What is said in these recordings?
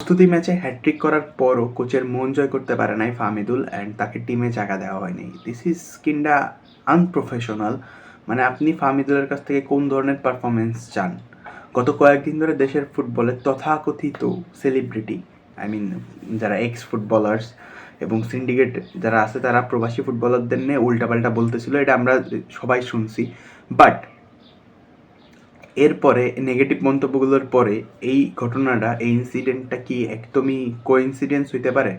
প্রস্তুতি ম্যাচে হ্যাট্রিক করার পরও কোচের মন জয় করতে পারে নাই ফাহমিদুল অ্যান্ড তাকে টিমে জায়গা দেওয়া হয়নি। দিস ইজ কিন্ডা আনপ্রফেশনাল মানে আপনি ফাহমিদুলের কাছ থেকে কোন ধরনের পারফরমেন্স চান? গত কয়েকদিন ধরে দেশের ফুটবলের তথাকথিত সেলিব্রিটি আই মিন যারা এক্স ফুটবলার্স এবং সিন্ডিকেট যারা আছে, তারা প্রবাসী ফুটবলারদের নিয়ে উল্টাপাল্টা বলতেছিল, এটা আমরা সবাই শুনছি। বাট এরপরে নেগেটিভ মন্তব্যগুলোর পরে এই ঘটনাটা, এই ইনসিডেন্টটা কি একদমই কোইন্সিডেন্স হইতে পারে?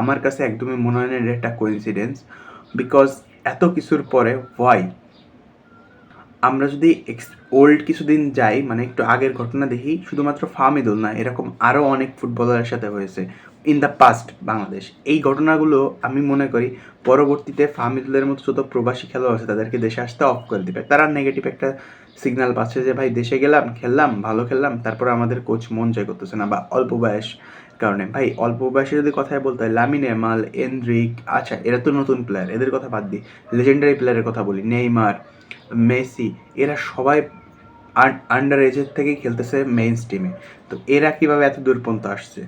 আমার কাছে একদমই মনে হয় না এটা একটা কোইন্সিডেন্স বিকজ এত কিছুর পরে ওয়াই আমরা যদি ওল্ড কিছুদিন যাই মানে একটু আগের ঘটনা দেখি, শুধুমাত্র ফাহমিদুল না, এরকম আরও অনেক ফুটবলারের সাথে হয়েছে ইন দ্য পাস্ট বাংলাদেশ। এই ঘটনাগুলো আমি মনে করি পরবর্তীতে ফাহমিদুলের মতো যত প্রবাসী খেলোয়াড় আছে, তাদেরকে দেশে আসতে অফ করে দিবে। তারা নেগেটিভ একটা সিগন্যাল পাচ্ছে যে, ভাই, দেশে গেলাম, খেললাম, ভালো খেললাম, তারপরে আমাদের কোচ মন জয় করতেছে না। বা অল্প বয়স কারণে। ভাই, অল্প বয়সে যদি কথায় বলতে হয়, লামিন এমাল এন্দ্রিক আচ্ছা এরা তো নতুন প্লেয়ার এদের কথা বাদ দিই। লেজেন্ডারি প্লেয়ারের কথা বলি, নেইমার, মেসি, এরা সবাই আন্ডার এজের থেকেই খেলতেছে মেইন টিমে তো এরা কীভাবে এত দূর পর্যন্ত আসছে?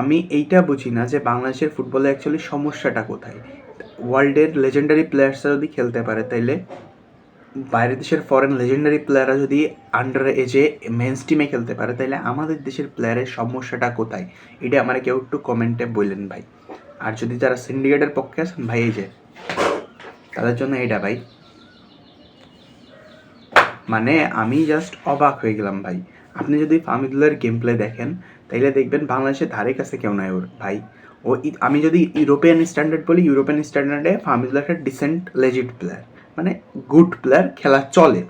আমি এইটা বুঝি না যে, বাংলাদেশের ফুটবলে অ্যাকচুয়ালি সমস্যাটা কোথায়? ওয়ার্ল্ডের লেজেন্ডারি প্লেয়ার্সরা যদি খেলতে পারে, তাইলে বাইরের দেশের ফরেন লেজেন্ডারি প্লেয়াররা যদি আন্ডার এজে মেন্স টিমে খেলতে পারে তাহলে আমাদের দেশের প্লেয়ারের সমস্যাটা কোথায়? এটা আমার কেউ একটু কমেন্টে বললেন ভাই। আর যদি যারা সিন্ডিকেটের পক্ষে আছেন, ভাই, এই যে, তাদের জন্য এইটা ভাই। মানে আমি জাস্ট অবাক হয়ে গেলাম ভাই। আপনি যদি ফামিদুলের গেম প্লে দেখেন, তাইলে দেখবেন বাংলাদেশের ধারে কাছে কেউ নাই ওর ভাই। ও আমি যদি ইউরোপিয়ান স্ট্যান্ডার্ড বলি ইউরোপিয়ান স্ট্যান্ডার্ডে ফামিদুল একটা ডিসেন্ট লেজিট প্লেয়ার মানে গুড প্লেয়ার খেলা চলে।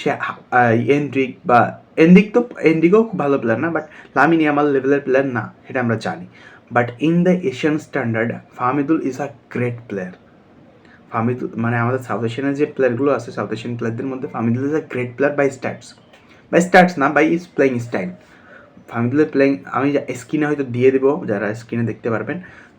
সে এন্ড্রিক বা এন্ড্রিক তো এন্ড্রিকও খুব ভালো প্লেয়ার না বাট লামিনি আমার লেভেলের প্লেয়ার না, সেটা আমরা জানি। But in the Asian standard Fahmidul is a great player Fahmidul মানে আমাদের সাউথ এশিয়ানের যে প্লেয়ারগুলো আছে সাউথ এশিয়ান প্লেয়ারদের মধ্যে Fahmidul is a great player by stats by stats না বাই ইজ প্লেয়িং স্টাইল ফাহমিদুলের প্লেয়িং আমি স্ক্রিনে হয়তো দিয়ে দেবো, যারা স্ক্রিনে দেখতে পারবেন।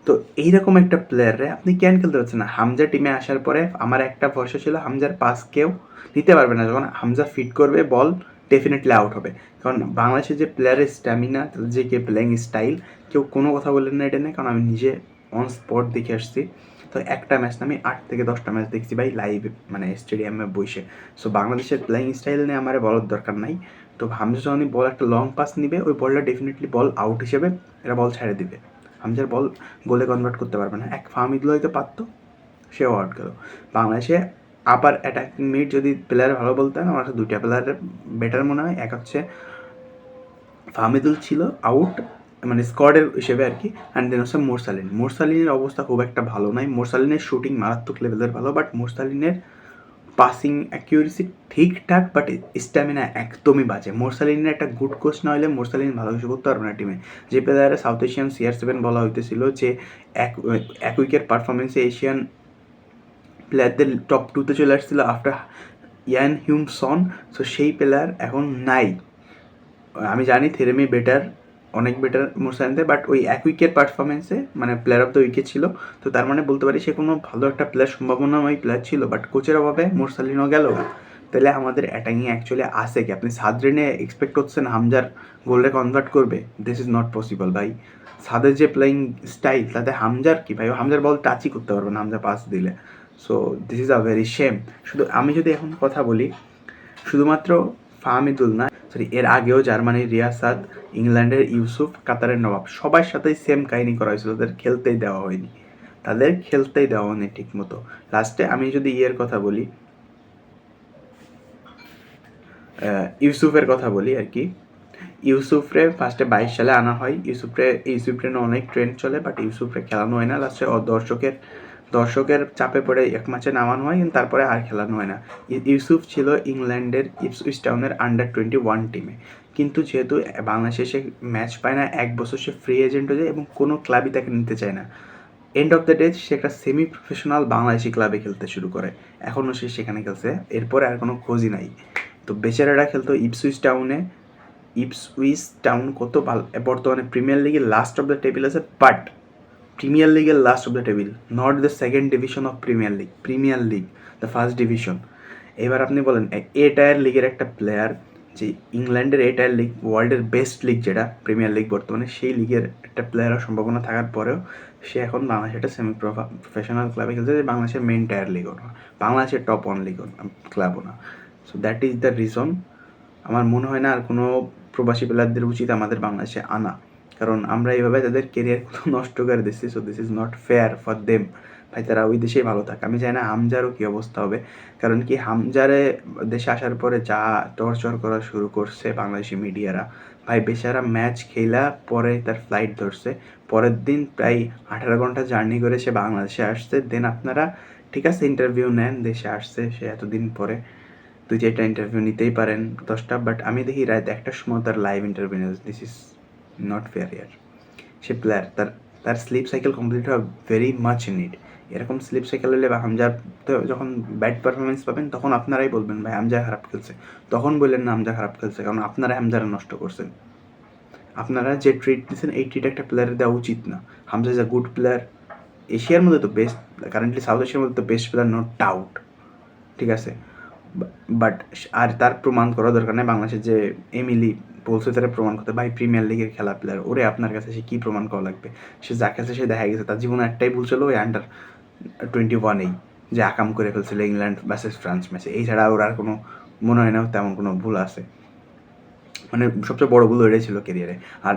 তো এইরকম একটা প্লেয়ারে আপনি কেন খেলতে পারছেন না? হামজা টিমে আসার পরে আমার একটা ভরসা ছিল, হামজার পাস কেউ নিতে পারবে না। যখন হামজা ফিট করবে বল ডেফিনেটলি আউট হবে। কারণ বাংলাদেশের যে প্লেয়ারের স্ট্যামিনা যে কে প্লেয়িং স্টাইল কেউ কোনো কথা বললেন না এটা নিয়ে। কারণ আমি নিজে অন স্পট দেখে আসছি। তো একটা ম্যাচ না, আমি আট থেকে দশটা ম্যাচ দেখছি ভাই লাইভ মানে স্টেডিয়ামে বসে। সো বাংলাদেশের প্লেয়িং স্টাইল নিয়ে আমার বলার দরকার নাই। তো হামজা যখন বল একটা লং পাস নিবে, ওই বলটা ডেফিনেটলি বল আউট হিসেবে এরা বল ছেড়ে দিবে। হামজার বল গোলে কনভার্ট করতে পারবে না। এক ফাহমিদুল হয়তো পারতো, সেও আউট গেল বাংলাদেশে আবার অ্যাটাকিং মিড যদি প্লেয়ার ভালো বলতেন, আমার কাছে দুইটা প্লেয়ার বেটার মনে হয়। এক হচ্ছে ফাহমিদুল ছিল আউট মানে স্কোয়াডের হিসেবে আর কি অ্যান্ড দেন হচ্ছে মোরসালিন। মোরসালিনের অবস্থা খুব একটা ভালো নয় মোরসালিনের শুটিং মারাত্মক লেভেলের ভালো বাট মোরসালিনের পাসিং অ্যাকিউরেসি ঠিকঠাক বাট স্ট্যামিনা একদমই বাজে। মোরসালিনের একটা গুড কোচ না হলে মোরসালিন ভালো কিছু করতে পারবে না টিমে যে প্লেয়ারে সাউথ এশিয়ান সিআর সেভেন বলা হইতেছিল যে এক উইকের পারফরমেন্সে এশিয়ান প্লেয়ারদের টপ টুতে চলে আসছিল after Ian Hume son so সেই প্লেয়ার এখন নাই। আমি জানি থেরেমি বেটার অনেক বেটার মোরসালিনতে বাট ওই এক উইকের পারফরমেন্সে মানে প্লেয়ার অফ দ্য উইকেট ছিল, তো তার মানে বলতে পারি সে কোনো ভালো একটা প্লেয়ার সম্ভাবনাময় প্লেয়ার ছিল বাট কোচের অভাবে মোরসালিনও গেল না। তাহলে আমাদের অ্যাটাকিং অ্যাকচুয়ালি আসে কি? আপনি সাদরিনে এক্সপেক্ট করছেন হামজার গোলরে কনভার্ট করবে? দিস ইজ নট পসিবল ভাই। সাদের যে প্লেয়িং স্টাইল তাতে হামজার কি? ভাই হামজার বল টাচই করতে পারবে না, হামজা পাস দিলে। So this is a very same শুধু আমি যদি এখন কথা বলি, শুধুমাত্র ফাহমিদুল না সরি এর আগেও জার্মানির রিয়াসাদ ইংল্যান্ডের ইউসুফ, কাতারের নবাব সবার সাথেই সেম কাহিনী করা হয়েছিল। তাদের খেলতেই দেওয়া হয়নি। তাদের খেলতেই দেওয়া হয়নি ঠিক মতো লাস্টে আমি যদি ইয়ের কথা বলি ইউসুফের কথা বলি আর কি। ইউসুফরে ফার্স্টে বাইশ সালে আনা হয়। ইউসুফরে ইউসুফরে অনেক ট্রেন্ড চলে বাট ইউসুফরে খেলানো হয় না। লাস্টে দর্শকের দর্শকের চাপে পড়ে এক ম্যাচে নামানো হয়, কিন্তু তারপরে আর খেলানো হয় না। ইউসুফ ছিল ইংল্যান্ডের ইপসউইচ টাউনের আন্ডার টোয়েন্টি ওয়ান টিমে কিন্তু যেহেতু বাংলাদেশে সে ম্যাচ পায় না, এক বছর সে ফ্রি এজেন্ট হয়ে যায় এবং কোনো ক্লাবই তাকে নিতে চায় না। এন্ড অফ দ্য ডে সে একটা সেমি প্রফেশনাল বাংলাদেশি ক্লাবে খেলতে শুরু করে। এখনও সে সেখানে খেলছে, এরপরে আর কোনো খোঁজই নাই। তো বেচারারা খেলতো ইপসুইচ টাউনে। ইপসউইচ টাউন কত ভালো, বর্তমানে প্রিমিয়ার লিগে লাস্ট অফ দ্য টেবিল আছে বাট প্রিমিয়ার লিগের last of the table not the second division of premier league premier league the first division এবার আপনি বলেন, এ টায়ার লিগের একটা প্লেয়ার যে ইংল্যান্ডের এটা লিগ ওয়ার্ল্ডের বেস্ট লিগ যেটা প্রিমিয়ার লিগ বর্তমানে, সেই লিগের একটা প্লেয়ারের সম্ভাবনা থাকার পরেও সে এখন বাংলাদেশে একটা সেমি প্রফেশনাল ক্লাবে খেলছে যে বাংলাদেশের মেন টায়ার লিগও না বাংলাদেশের টপ ওয়ান লিগও না ক্লাবও না so that is the reason আমার মনে হয় না আর কোনো প্রবাসী প্লেয়ারদের উচিত আমাদের বাংলাদেশে আনা। কারণ আমরা এইভাবে তাদের কেরিয়ার নষ্ট করে দিচ্ছি so this is not fair for them ভাই, তারা ওই দেশেই ভালো থাকে। আমি চাই না হামজারও কী অবস্থা হবে। কারণ কি হামজারে দেশে আসার পরে যা টর্চার করা শুরু করছে বাংলাদেশি মিডিয়ারা, ভাই, বেচারা ম্যাচ খেলা পরে তার ফ্লাইট ধরছে। পরের দিন প্রায় আঠারো ঘণ্টা জার্নি করে সে বাংলাদেশে আসছে। দেন আপনারা, ঠিক আছে ইন্টারভিউ নেন, দেশে আসছে সে এতদিন পরে। দুই চারটা ইন্টারভিউ নিতেই পারেন, দশটা বাট আমি দেখি রাত একটার সময় তার live interview this is not fair ইয়ার সে প্লেয়ার, তার তার স্লিপ সাইকেল কমপ্লিট হওয়া ভেরি মাচ নিড এরকম স্লিপ সাইকেল হলে বা হামজার তো যখন ব্যাড পারফরমেন্স পাবেন, তখন আপনারাই বলবেন, ভাই হামজা খারাপ খেলছে। তখন বললেন, না হামজা খারাপ খেলছে। কারণ আপনারা হামজারা নষ্ট করছেন। আপনারা যে ট্রিট দিচ্ছেন এই ট্রিট একটা প্লেয়ারের দেওয়া উচিত না। Hamza is a good player এশিয়ার মধ্যে তো বেস্ট কারেন্টলি সাউথ এশিয়ার মধ্যে তো বেস্ট প্লেয়ার নো ডাউট ঠিক আছে? বাট আর তার প্রমাণ করা দরকার নেই। বাংলাদেশের যে এমিলি বলছে তারা প্রমাণ করতে। ভাই প্রিমিয়ার লিগের খেলা প্লেয়ার ওরে আপনার কাছে সে কী প্রমাণ করা লাগবে? সে যা কাছে সে দেখা গেছে, তার জীবনে একটাই ভুল ছিল ওই আন্ডার টোয়েন্টি ওয়ানেই যে আকাম করে ফেলছিল ইংল্যান্ড ভার্সেস ফ্রান্স ম্যাচে এই ছাড়া ওর আর কোনো, মনে হয় না, তেমন কোনো ভুল আছে। মানে সবচেয়ে বড় ভুল ওইটাই ছিল কেরিয়ারে আর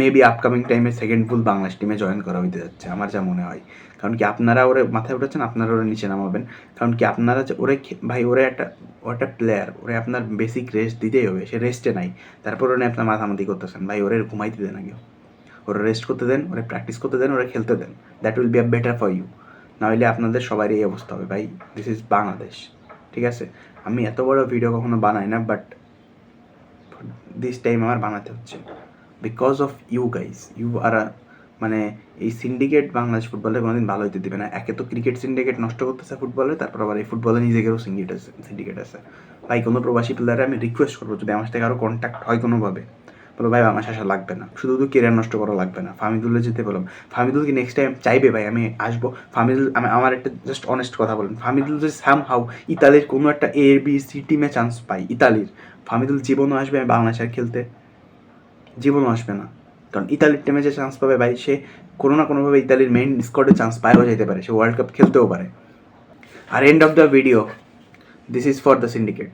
মেবি আপকামিং টাইমে সেকেন্ড ভুল বাংলাদেশ টিমে জয়েন করা হইতে যাচ্ছে, আমার যা মনে হয়। কারণ কি আপনারা ওরে মাথায় উঠেছেন আপনারা ওরে নিচে নামাবেন। কারণ কি আপনারা যে, ওরে ভাই ওরে একটা একটা প্লেয়ার ওরে আপনার বেসিক রেস্ট দিতেই হবে, সে রেস্টে নাই। তারপর ওরে আপনার মাথামাতি করতেছেন, ভাই ওরে ঘুমাইতে দেন আগে। ওরে রেস্ট করতে দেন, ওরে প্র্যাকটিস করতে দেন, ওরে খেলতে দেন। That will be a better for you নাহলে আপনাদের সবারই এই অবস্থা হবে, ভাই দিস ইজ বাংলাদেশ। ঠিক আছে? আমি এত বড় ভিডিও কখনো বানাই না বাট দিস টাইম আমার বানাতে হচ্ছে। Because of you guys you are মানে এই সিন্ডিকেট বাংলাদেশ ফুটবলে কোনোদিন ভালো হইতে দেবে না। একে তো ক্রিকেট সিন্ডিকেট নষ্ট করতেছে ফুটবলে তারপর আবার এই ফুটবলে নিজেদেরও সিন্ডিকেট আছে সিন্ডিকেট আছে। ভাই, কোনো প্রবাসী প্লেয়ারে আমি রিকোয়েস্ট করব যদি আমার সাথে কারও কন্ট্যাক্ট হয় কোনোভাবে। বলো, ভাই, আমার আসা লাগবে না। শুধু শুধু কেরিয়ার নষ্ট করা লাগবে না। ফামিদুলে যেতে বললাম। ফামিদুল কি নেক্সট টাইম চাইবে ভাই? আমি আসব। ফামিদুল আমি, আমার একটা জাস্ট অনেস্ট কথা বলেন। ফামিদুল যদি সাম হাউ ইতালির কোনো একটা এ বি সি টিমে চান্স পাই ইতালির। ফামিদুল জীবনও আসবে বাংলাদেশের খেলতে জীবনও আসবে না। কারণ ইতালির টিমে যে চান্স পাবে ভাই, সে কোনো না কোনোভাবে ইতালির মেইন স্কোয়াডে চান্স পায়ও যেতে পারে, সে ওয়ার্ল্ড কাপ খেলতেও পারে। আর end of the video this is for the syndicate